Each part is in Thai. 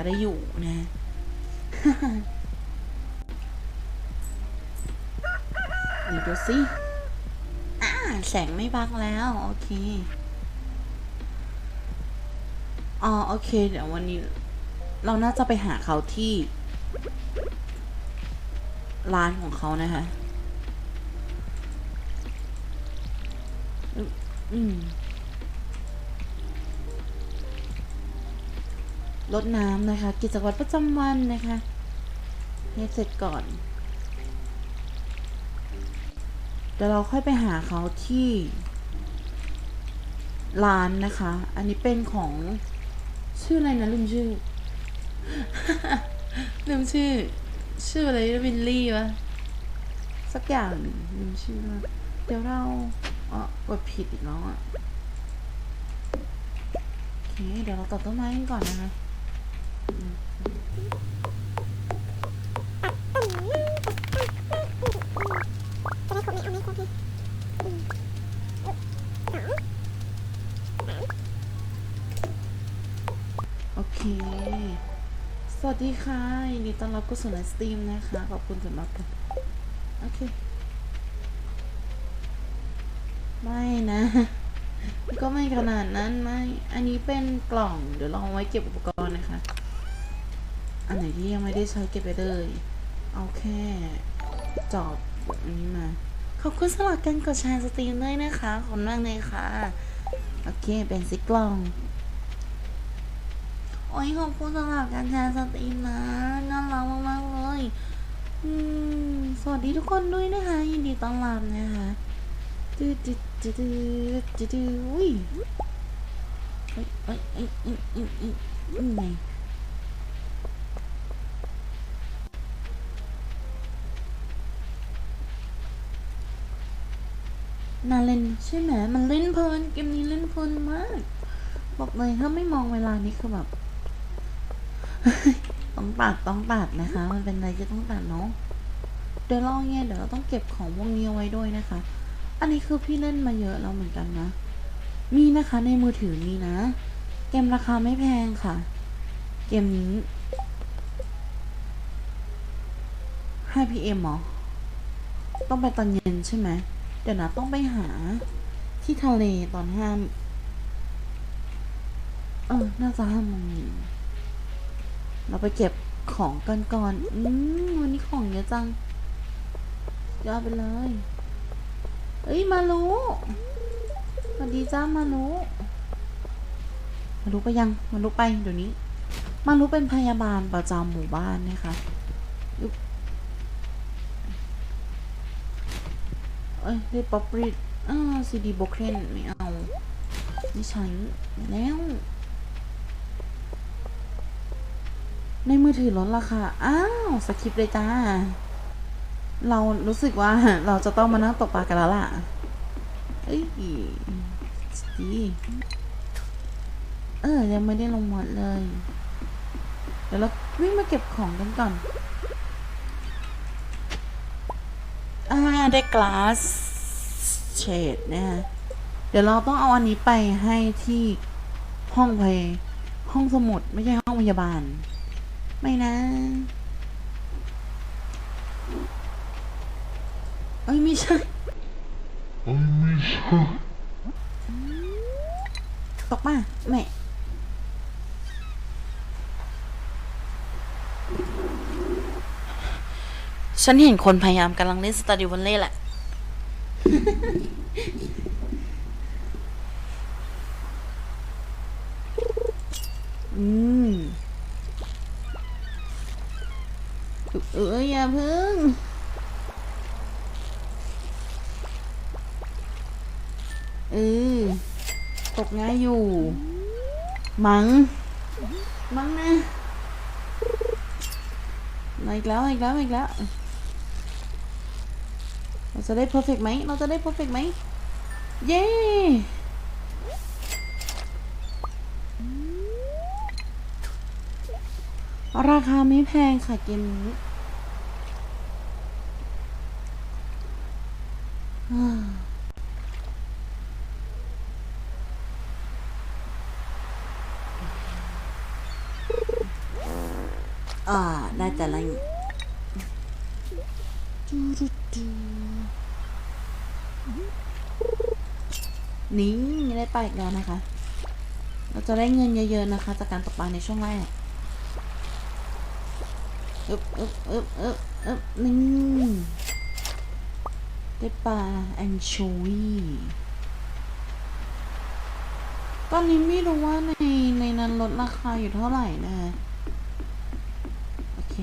ก็ได้อยู่นะนี่ดูสิอ่าแสงไม่บักแล้ว โอเค อ๋อ โอเค เดี๋ยววันนี้ เราน่าจะไปหาเขาที่ ร้านของเขานะคะอืม รดน้ำนะคะ กิจวัตรประจำวันนะคะให้เสร็จก่อนเดี๋ยวเราค่อยไปหาเขาที่ร้านนะคะ อันนี้เป็นของชื่ออะไรนะลืมชื่อลืมชื่อ ชื่ออะไรวินลี่วะสักอย่างลืมชื่อแล้วเดี๋ยวเราอ๋อกดผิดอีกแล้วอะโอเคเดี๋ยวเราตัดต้นไม้กันก่อนนะคะอืมโอเค ส วัสดีค่ะยินดีต้อนรับเข้าสู่ไลฟ์สตรีมนะคะ ขอบคุณสำหรับการโอเค ไม่นะ ก็ไม่ขนาดนั้นไม่ อันนี้เป็นกล่อง เดี๋ยวเราเอาไว้เก็บอุปกรณ์นะคะ อันไหนที่ยังไม่ได้ใช้เก็บไปเลย เอาแค่จอบอันนี้มา ขอบคุณสำหรับการกดแชร์สตรีมด้วยนะคะ ขอบคุณมากเลยค่ะ โอเค เป็นซิกล่อง โอ้ยขอบคุณสำหรับการแชร์สตรีมนะน่ารักมากๆเลยอืมสวัสดีทุกคนด้วยนะคะ ยินดีต้อนรับนะคะดืดดืดดืดดืดอุ้ยเอ้ยเอ้ยเอ้ยเอ้ยเอ้ยเอ้ยเอ้ยไงน่าเล่นใช่ไหมมันเล่นเพลินเกมนี้เล่นเพลินมาก บอกเลยถ้าไม่มองเวลานี้คือแบบ ต้องตัดต้องตัดนะคะ มันเป็นอะไรที่ต้องตัดเนาะเดี๋ยวเราเนี่ยเดี๋ยวเราต้องเก็บของพวกนี้เอาไว้ด้วยนะคะ อันนี้คือพี่เล่นมาเยอะแล้วเหมือนกันนะ มีนะคะในมือถือมีนะ เกมราคาไม่แพงค่ะ เกมนี้ 5pm เหรอ ต้องไปตอนเย็นใช่ไหม เดี๋ยวนะต้องไปหาที่ทะเลตอนห้าเออ น่าจะห้าโมงเย็น เราไปเก็บของกันก่อนอืมวันนี้ของเยอะจังยอดไปเลย เอ้ย มารู้สวัสดีจ้ามารู้มารู้ไปยัง มารู้ไปเดี๋ยวนี้ มารู้เป็นพยาบาลประจำหมู่บ้านนะคะเอ้ยได้ป๊อปริดอ้าซีดีโบเคนไม่เอาไม่ใช้แล้ว ในมือถือลดราคา อ้าว สคริปเลยจ้า เรารู้สึกว่าเราจะต้องมานั่งตกปลากันแล้วล่ะ เอ้ยดีเออ ยังไม่ได้ลงหมดเลย เดี๋ยวเราวิ่งมาเก็บของกันก่อน อ่า ได้กลาสเชดนะฮะเดี๋ยวเราต้องเอาอันนี้ไปให้ที่ห้องเพยห้องสมุดไม่ใช่ห้องพยาบาล ไม่นะเอ้ยไม่ใช่ตกมาแม่ฉันเห็นคนพยายามกำลังเล่นสตาดิวันเล่แหละ อืม เอ้ยอย่าพึ่งเออตกง่ายอยู่ มัง มังนะมาอีกแล้วอีกแล้วอีกแล้ว เราจะได้ perfect ไหมเราจะได้ perfect ไหม เย้ ราคาไม่แพงค่ะเกมนี้อ่าอ่าได้แต่ละจูดูดูนี่ได้ไปอีกแล้วนะคะ เราจะได้เงินเยอะๆนะคะ จากการตกปลาในช่วงแรก อึบอึบอึบอึบอึบนี่ได้ปลาแอนโชวีตอนนี้ไม่รู้ว่าในในนั้นลดราคาอยู่เท่าไหร่นะโอเค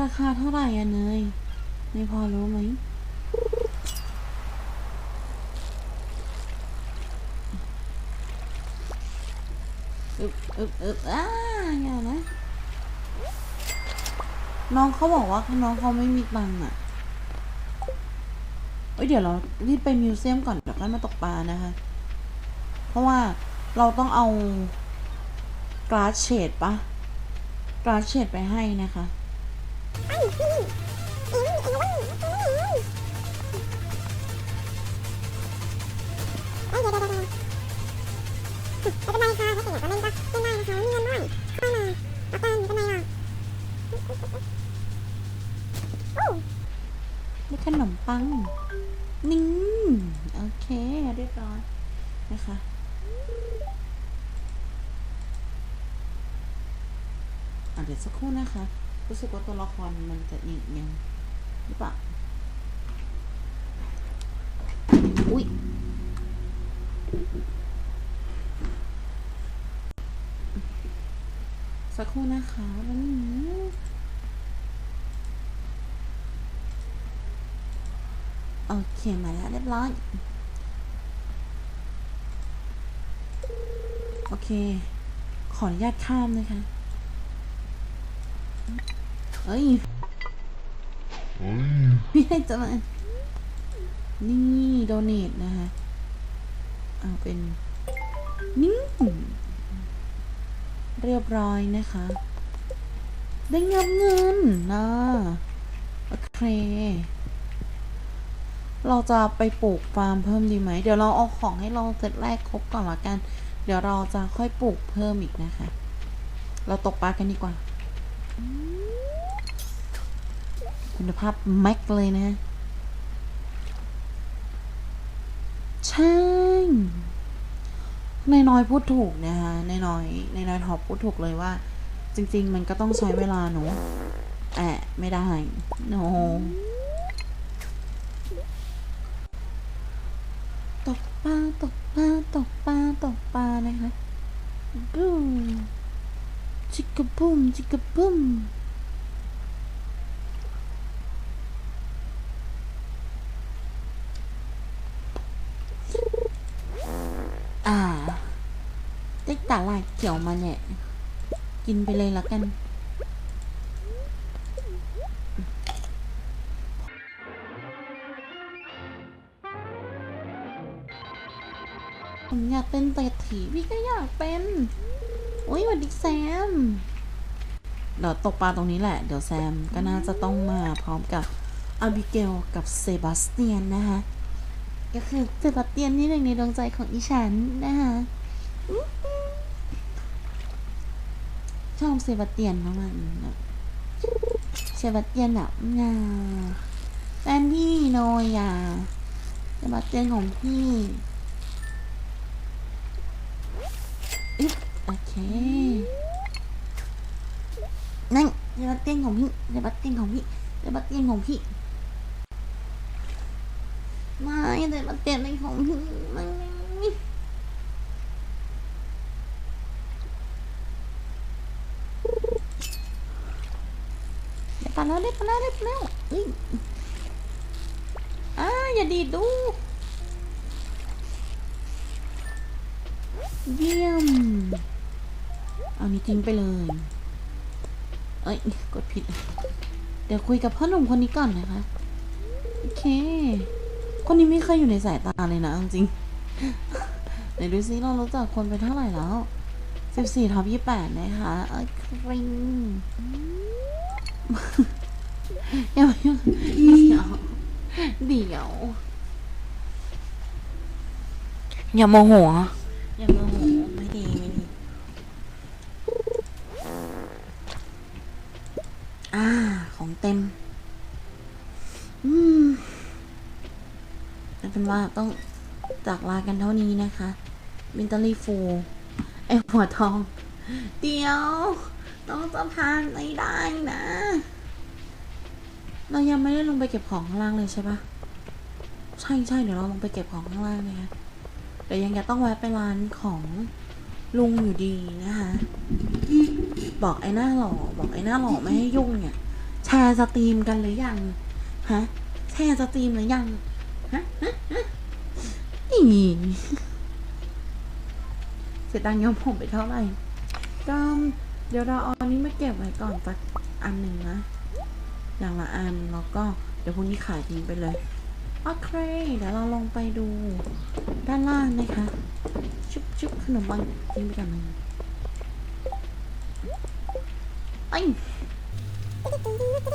ราคาเท่าไหร่อะเนยไม่พอรู้ไหม อึบอึบอึบอ่าอย่านะ น้องเขาบอกว่าน้องเขาไม่มีตังค์อะเอ้ยเดี๋ยวเรารีบไปมิวเซียมก่อนเดี๋ยวค่อยมาตกปลานะคะ เพราะว่าเราต้องเอากราสเชดปะกราสเชดไปให้นะคะ อะเดี๋ยวสักครู่นะคะ รู้สึกว่าตัวละครมันจะอีกยังหรือเปล่า อุ้ยสักครู่นะคะแล้วนี้โอเค มาแล้วเรียบร้อย โอเค ขออนุญาตข้ามนะคะ เอ้ยไม่ให้จะมานี่โดเนทนะคะเอาเป็นนี่เรียบร้อยนะคะ ได้เงินเงินนะโอเค เราจะไปปลูกฟาร์มเพิ่มดีไหม เดี๋ยวเราเอาของให้เราเซตแรกครบก่อนละกัน เดี๋ยวเราจะค่อยปลูกเพิ่มอีกนะคะ เราตกปลากันดีกว่า คุณภาพแม็กเลยนะใช่ในน้อยพูดถูกนะคะในน้อยในน้อยท็อปพูดถูกเลยว่า จริง ๆ มันก็ต้องใช้เวลาหนูแอะไม่ได้โนตกปลาตกปลาตกปลาตกปลานะคะบู จิกกะบุมจิกกะบุมอ่าได้ตาลายเกี่ยวมาเนี่ย กินไปเลยละกันผมอยากเป็นเศรษฐีพี่ก็อยากเป็น อุ้ยสวัสดีแซม เดี๋ยวตกปลาตรงนี้แหละ เดี๋ยวแซมก็น่าจะต้องมาพร้อมกับอาบิเกลกับเซบาสเตียนนะคะก็คือเซบาสเตียนนี่หนึ่งในดวงใจของอีฉันนะคะอื้อหือชอบเซบาสเตียนมากๆแบบเซบาสเตียนแบบงาแฟนพี่โนยอะเซบาสเตียนของพี่ อึ๊บโอเค นั่นเดบัตเตียนของพี่เดบัตเตียนของพี่เดบัตเตียนของพี่ไม่เดบัตเตียนเป็นของพี่ไม่เดี๋ยวไปแล้วเดี๋ยวไปแล้วเดี๋ยวไปแล้วเอ้ยอ่าอย่าดีดดูเยี่ยม เอานี้ทิ้งไปเลย เอ้ย กดผิด เดี๋ยวคุยกับพ่อหนุ่มคนนี้ก่อนนะคะ โอเค คนนี้ไม่เคยอยู่ในสายตาเลยนะเอาจริงไหนดูซิเรารู้จักคนไปเท่าไหร่แล้วสิบสี่ทับยี่แปดนะคะเอ้ยคริงเดี๋ยวเดี๋ยวเดี๋ยวเดี๋ยวอย่าโมโหอย่าโมโห ไม่ดีไม่ดี อ่า ของเต็ม อืมเอาเป็นว่าต้องจากลากันเท่านี้นะคะบินตาลีฟูไอหัวทอง เดี๋ยวน้องจะพานไม่ได้นะ เรายังไม่ได้ลงไปเก็บของข้างล่างเลยใช่ปะใช่ใช่เดี๋ยวเราลงไปเก็บของข้างล่างนะคะเดี๋ยวยังจะต้องแวะไปร้านของลุงอยู่ดีนะคะ บอกไอ้หน้าหล่อบอกไอ้หน้าหล่อไม่ให้ยุ่งเนี่ยแชร์สตรีมกันหรือยังฮะแชร์สตรีมหรือยังฮะฮะฮะอีเสียตังค์ยอมผมไปเท่าไหร่ก็เดี๋ยวเราเอาอันนี้มาเก็บไว้ก่อนสักอันหนึ่งนะอย่างละอันแล้วก็เดี๋ยวพรุ่งนี้ขายทิ้งไปเลยโอเคเดี๋ยวเราลงไปดูด้านล่างนะคะชุบชุบขนมปังทิ้งไปกันหนึ่งไอ้ยตรงหินมันสุดยอดอ่านี่นะจริงเหรออืมอืมกลับเลย อาจจะข้ามมืดม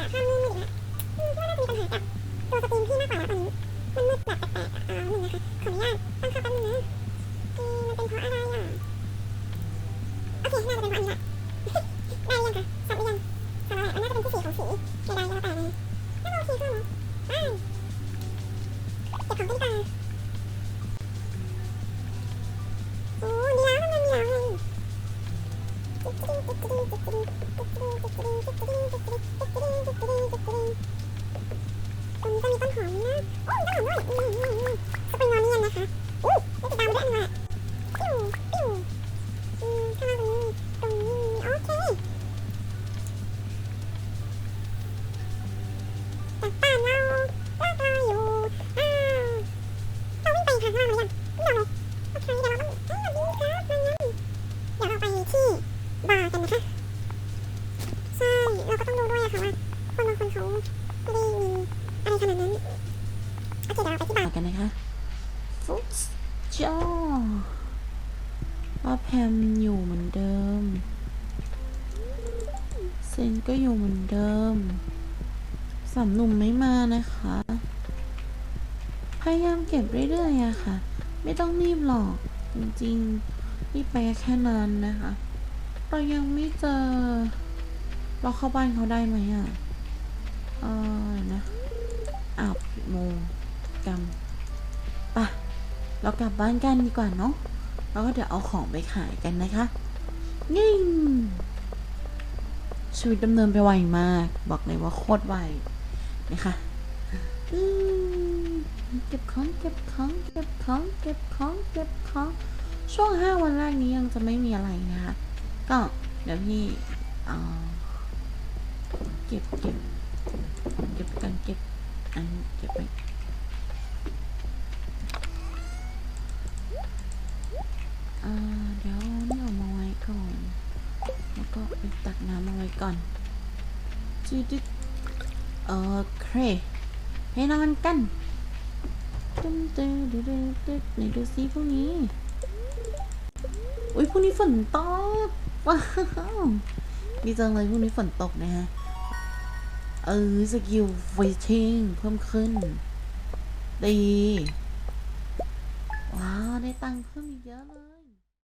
ืดอีกแล้วอืมว่าน่าจะมีปัญหากับตัวสตรีมพี่มากกว่างตอนนี้มันมืดแบบแปลกๆอ่าหนึ่งนะคะขออนุญาตตั้งค่าแป๊บนึงนะ เพราะอะไรอะโอเคน่าจะเป็นเพราะอันนี้แหละได้ยังคะสับหรือยังสับอะไรอันน่าจะเป็นที่สีของสีใดๆก็แล้วแต่เลยน่าโอเคก็นะได้เก็บของกันดีกว่าโอ้มีแล้วทำไมมีแล้วไงตรงนี้ก็มีต้นหอมนะโอ้ต้นหอมด้วยสปริงนอร์เนียนนะคะอู้ไม่ติดตามด้วยอันนี้ปิ้วปิ้วอืมข้างล่าง ตรงนี้ตรงนี้โอเค ก็อยู่เหมือนเดิมสามหนุ่มไม่มานะคะ พยายามเก็บเรื่อยๆอะค่ะ ไม่ต้องรีบหรอก จริงๆรีบไปแค่นั้นนะคะ เรายังไม่เจอ เราเข้าบ้านเขาได้ไหมอะเออนะอ้าวผิดโมงกรรมปะเรากลับบ้านกันดีกว่าเนาะแล้วก็เดี๋ยวเอาของไปขายกันนะคะยิ่ง ชีวิตดำเนินไปไวมาก บอกเลยว่าโคตรไวนะคะเก็บของเก็บของเก็บของเก็บของเก็บของช่วงห้าวันแรกนี้ยังจะไม่มีอะไรนะคะก็เดี๋ยวพี่เอาเก็บเก็บเก็บกันเก็บอันเก็บไปอ่าเดี๋ยวนี่เอามาไว้ก่อน แล้วก็ไปตักน้ำมาไว้ก่อนจืดดโอเคให้นอนกันตึ้มตึ้มตึ้มตึ้มตึ้มไหนดูซิพวกนี้อุ้ยพรุ่งนี้ฝนตกว้าวดีจังเลยพรุ่งนี้ฝนตกนะฮะ เออสกิลไฟชิงเพิ่มขึ้น ดี ว้าว ได้ตังค์เพิ่มอีกเยอะเลย